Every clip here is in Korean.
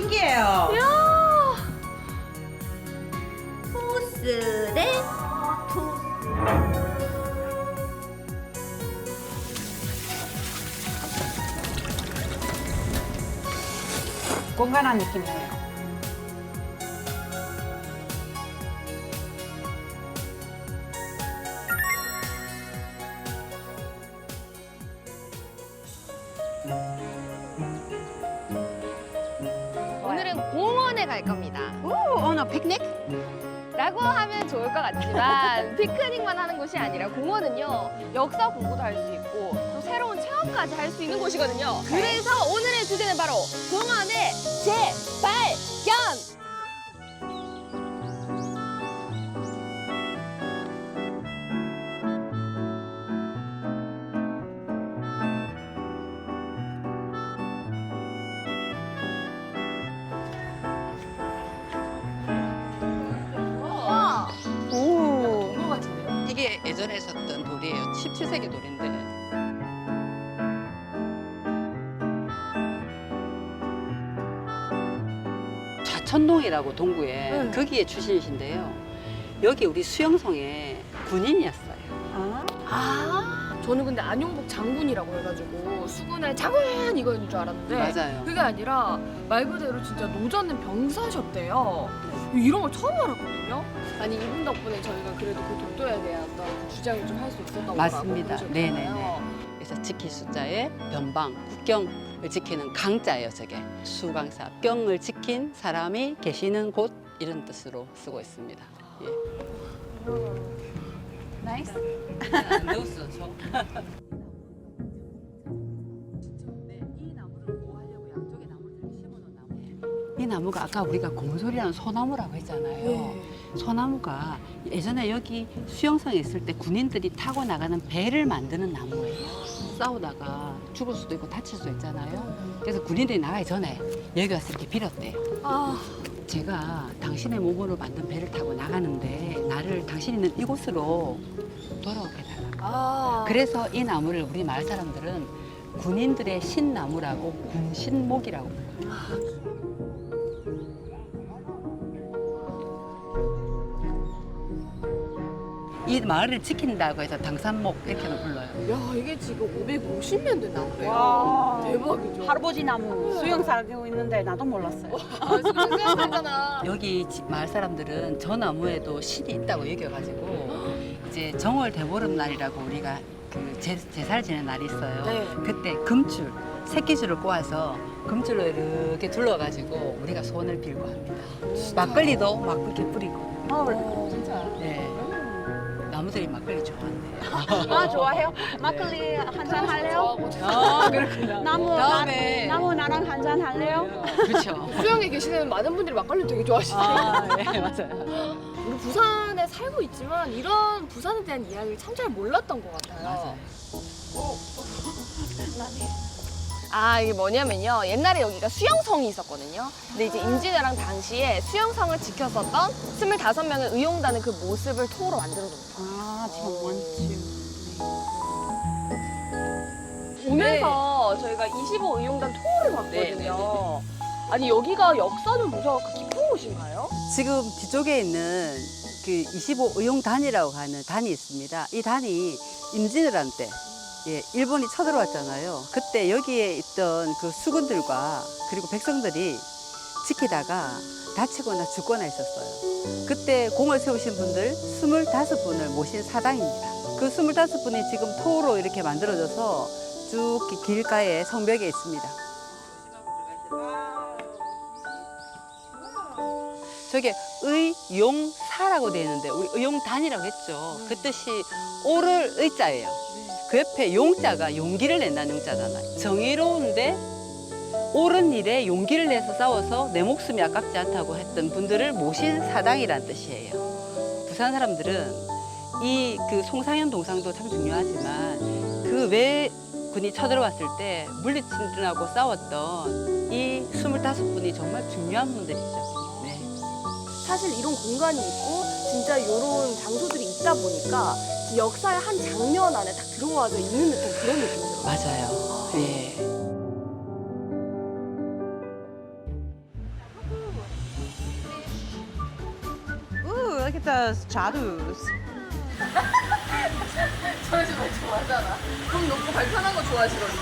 신기해요. 토스 대 토스. 공간한 느낌이에요. 갈 겁니다. 오, 오늘 피크닉? 라고 하면 좋을 것 같지만 피크닉만 하는 곳이 아니라 공원은요 역사 공부도 할 수 있고 또 새로운 체험까지 할 수 있는 곳이거든요. 그래서 오늘의 주제는 바로 공원의 재발견. 있었던 돌이에요. 17세기 돌인데. 좌천동이라고 동구에 응. 거기에 출신이신데요. 여기 우리 수영성에 군인이었어요. 아, 아, 저는 근데 안용복 장군이라고 해가지고 수군의 장군 이거인 줄 알았는데 맞아요. 그게 아니라 말 그대로 진짜 노전은 병사셨대요. 이런 걸 처음 알았거든요. 아니 이분 덕분에 저희가 그래도 그 독도에 대한 어떤 그 주장을 좀 할 수 있었던 맞습니다. 거라고 네네네. 그래서 지킬 숫자에 변방, 국경을 지키는 강자예요, 저게. 수강사, 병을 지킨 사람이 계시는 곳 이런 뜻으로 쓰고 있습니다. 예. 나이스. 넣었어, 저. 나무가 아까 우리가 곰솔이라는 소나무라고 했잖아요. 소나무가 예전에 여기 수영성에 있을 때 군인들이 타고 나가는 배를 만드는 나무예요. 싸우다가 죽을 수도 있고 다칠 수도 있잖아요. 그래서 군인들이 나가기 전에 여기 와서 이렇게 빌었대요. 아, 제가 당신의 몸으로 만든 배를 타고 나가는데 나를 당신 있는 이곳으로 돌아오게 해달라. 아. 그래서 이 나무를 우리 마을 사람들은 군인들의 신나무라고 군신목이라고 불러요. 이 마을을 지킨다고 해서 당산목 이렇게는 불러요. 야 이게 지금 550년 된 나무래요. 와. 대박이죠. 할아버지 나무 수영 살고 있는데 나도 몰랐어요. 아, 지금 생각하잖아. 여기 지- 마을 사람들은 저 나무에도 신이 있다고 여겨가지고 이제 정월 대보름 날이라고 우리가 그 제, 제사를 지내는 날이 있어요. 네. 그때 금줄, 새끼줄을 꼬아서 금줄로 이렇게 둘러가지고 우리가 소원을 빌고 합니다. 막걸리도 막 그렇게 뿌리고. 어. 나무들이 막걸리 좋아한대요. 아, 좋아해요? 막걸리 한잔 할래요? 아, 그렇구나. 나무, 다음에. 나, 나무 나랑 한잔 할래요? 그렇죠. 수영에 계시는 많은 분들이 막걸리 되게 좋아하시네요. 아, 네, 맞아요. 우리 부산에 살고 있지만 이런 부산에 대한 이야기를 참 잘 몰랐던 것 같아요. 맞아요. 아 이게 뭐냐면요 옛날에 여기가 수영성이 있었거든요 근데 이제 임진왜란 당시에 수영성을 지켰었던 25명의 의용단의 그 모습을 토로 만들어둔 거예요 아, 지금 원치. 오면서 저희가 25 의용단 토를 봤거든요 아니 여기가 역사는 무서워 깊은 곳인가요? 지금 뒤쪽에 있는 그 25 의용단이라고 하는 단이 있습니다. 이 단이 임진왜란 때 예, 일본이 쳐들어왔잖아요. 그때 여기에 있던 그 수군들과 그리고 백성들이 지키다가 다치거나 죽거나 했었어요. 그때 공을 세우신 분들 25분을 모신 사당입니다. 그 25분이 지금 토로 이렇게 만들어져서 쭉 기- 길가에 성벽에 있습니다. 저게 의용사라고 되어 있는데 의용단이라고 했죠. 그 뜻이 오를 의자예요. 그 옆에 용자가 용기를 낸다는 용자잖아요. 정의로운데 옳은 일에 용기를 내서 싸워서 내 목숨이 아깝지 않다고 했던 분들을 모신 사당이라는 뜻이에요. 부산 사람들은 이 그 송상현 동상도 참 중요하지만 그 외 군이 쳐들어왔을 때 물리친들하고 싸웠던 이 25분이 정말 중요한 분들이죠. 네. 사실 이런 공간이 있고 진짜 이런 장소들이 있다 보니까 역사의 한 장면 안에 딱 들어와져 있는 듯한 그런 느낌이 들어요. 맞아요. 예. Ooh, look at those jadus. 저희 집 많이 좋아하잖아. 돈 높고 발 편한 거 좋아하시거든요.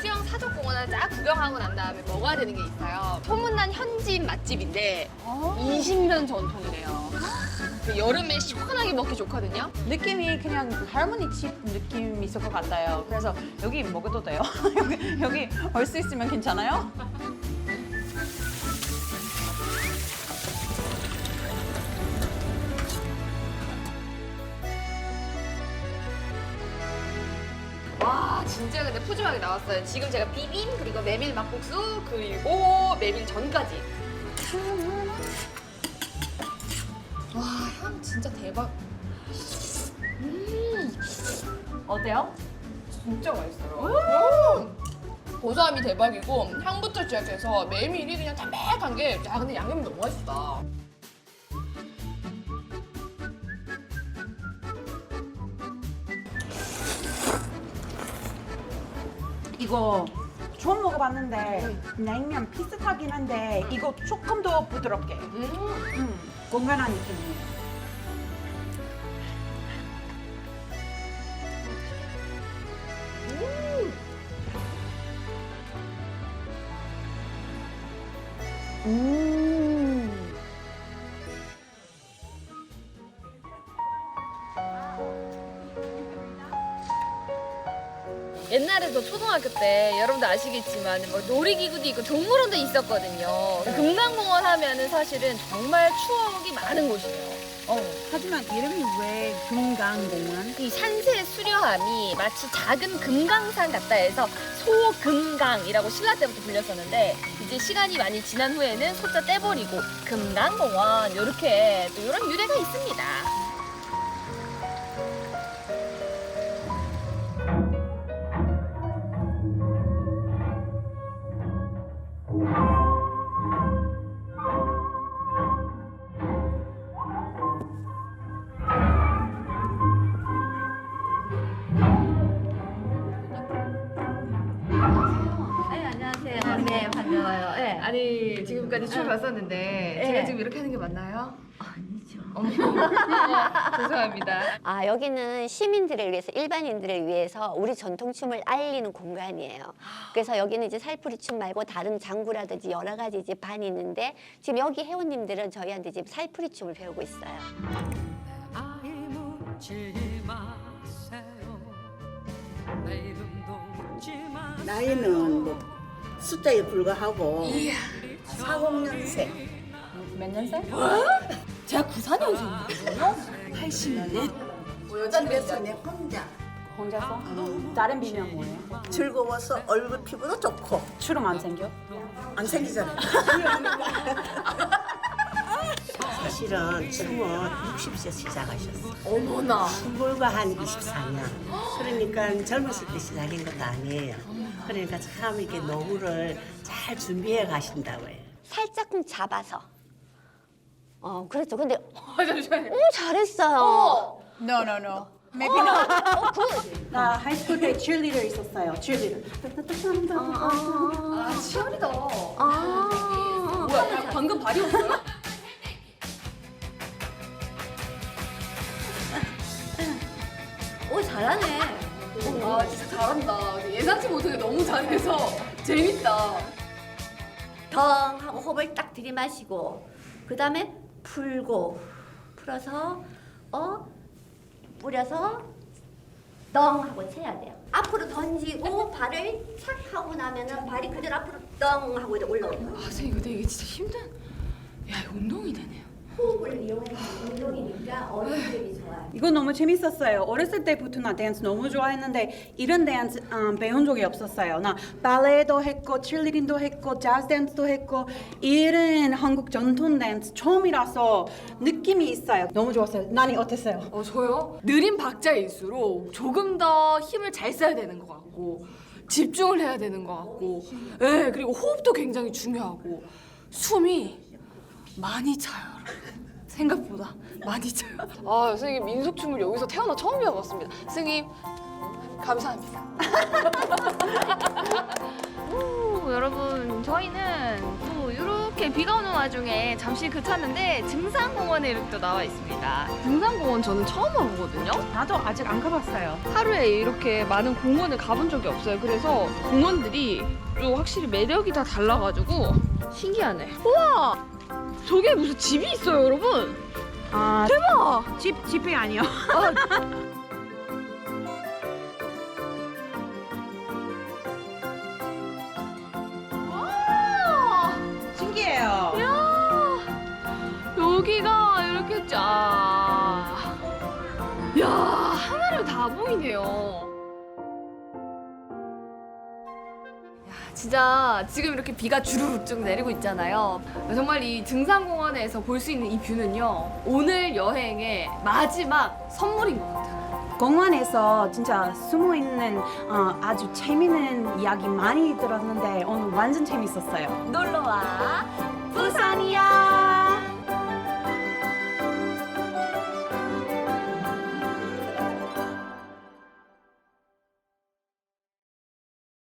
수영 사적공원을 쫙 구경하고 난 다음에 먹어야 되는 게 있어요. 소문난 현지 맛집인데 어? 20년 전통이래요. 그 여름에 시원하게 먹기 좋거든요. 느낌이 그냥 할머니 집 느낌 있을 것 같아요. 그래서 여기 먹어도 돼요? 여기 여기 올 수 있으면 괜찮아요? 와 진짜 근데 푸짐하게 나왔어요. 지금 제가 비빔 그리고 메밀 막국수 그리고 메밀 전까지. 진짜 대박. 음 어때요? 진짜 맛있어요. 고소함이 대박이고 향부터 시작해서 메밀이 그냥 담백한 게 야 근데 양념이 너무 맛있다. 이거 처음 먹어봤는데 냉면 비슷하긴 한데 이거 조금 더 부드럽게 음. 음, 건강한 느낌이에요. 옛날에 저 초등학교 때 여러분들 아시겠지만 뭐 놀이기구도 있고 동물원도 있었거든요. 금강공원 하면은 사실은 정말 추억이 많은 곳이에요. 어, 하지만 이름이 왜 금강공원? 이 산세의 수려함이 마치 작은 금강산 같다 해서 소금강이라고 신라 때부터 불렸었는데 이제 시간이 많이 지난 후에는 소자 떼버리고 금강공원 이렇게 또 이런 유래가 있습니다. 아니 지금까지 춤 봤었는데 제가 지금 이렇게 하는 게 맞나요? 아니죠. 어머 죄송합니다. 아, 여기는 시민들을 위해서, 일반인들을 위해서 우리 전통춤을 알리는 공간이에요. 그래서 여기는 이제 살풀이춤 말고 다른 장구라든지 여러 가지 이제 반이 있는데 지금 여기 회원님들은 저희한테 지금 살풀이춤을 배우고 있어요. 아이 묻지 마세요 내 이름도 묻지 마세요 나이는 뭐 숫자에 불과하고 40년생 몇 년생? 제가 94년생이거든요. 80년. 그래서 내 혼자 혼자서? 다른 비명 뭐예요? 즐거워서 얼굴 피부도 좋고 주름 안 생겨? 안 생기잖아 사실은 춤은 60세 시작하셨어 어머나. 불과 한 24년 그러니까 젊었을 때 시작한 것도 아니에요 그러니까 참 이렇게 노후를 잘 준비해 가신다고 해요 살짝쿵 잡아서. 어, 그렇죠. 근데 아, 잠시만요. 오, 잘했어요. 어. No, no, no. Maybe not. 나 하이스쿨 때 cheerleader 있었어요. cheerleader. 아, 치열이다. 아. 뭐야, 야, 방금 발이었어요? 너무 잘해서 재밌다. 덩 하고 호흡을 딱 들이마시고 그 다음에 풀고 풀어서 어 뿌려서 덩 하고 채야 돼요. 앞으로 던지고 발을 착 하고 나면은 발이 그대로 앞으로 덩 하고 이제 올라오는 거예요. 아, 선생님, 근데 이게 진짜 힘든. 야, 이거 운동이 되네요. 호흡을 이용해서 운동이니까 어른들이 좋아요. 이거 너무 재밌었어요. 어렸을 때부터 나 댄스 너무 좋아했는데 이런 댄스 음, 배운 적이 없었어요. 나 발레도 했고, 칠리딩도 했고, 재즈 댄스도 했고 이런 한국 전통 댄스 처음이라서 느낌이 있어요. 너무 좋았어요. 난이 어땠어요? 어, 저요? 느린 박자일수록 조금 더 힘을 잘 써야 되는 것 같고, 집중을 해야 되는 것 같고, 예, 그리고 호흡도 굉장히 중요하고, 숨이 많이 차요. 생각보다 많이 차요. 아, 선생님 민속춤을 여기서 태어나 처음 배워봤습니다. 선생님, 감사합니다. 오, 여러분, 저희는 또 이렇게 비가 오는 와중에 잠시 그쳤는데 등산공원에 이렇게 또 나와 있습니다. 등산공원 저는 처음 와보거든요. 나도 아직 안 가봤어요. 하루에 이렇게 많은 공원을 가본 적이 없어요. 그래서 공원들이 또 확실히 매력이 다 달라가지고 신기하네. 우와! 저게 무슨 집이 있어요, 여러분? 아, 대박! 집 집이 아니요. 와! 신기해요. 야 여기가 이렇게 쫙. 야 하늘을 다 보이네요. 진짜 지금 이렇게 비가 주르륵 쭉 내리고 있잖아요. 정말 이 등산공원에서 볼 수 있는 이 뷰는요. 오늘 여행의 마지막 선물인 것 같아요. 공원에서 진짜 숨어 있는 어, 아주 재미있는 이야기 많이 들었는데 오늘 완전 재밌었어요. 놀러 와.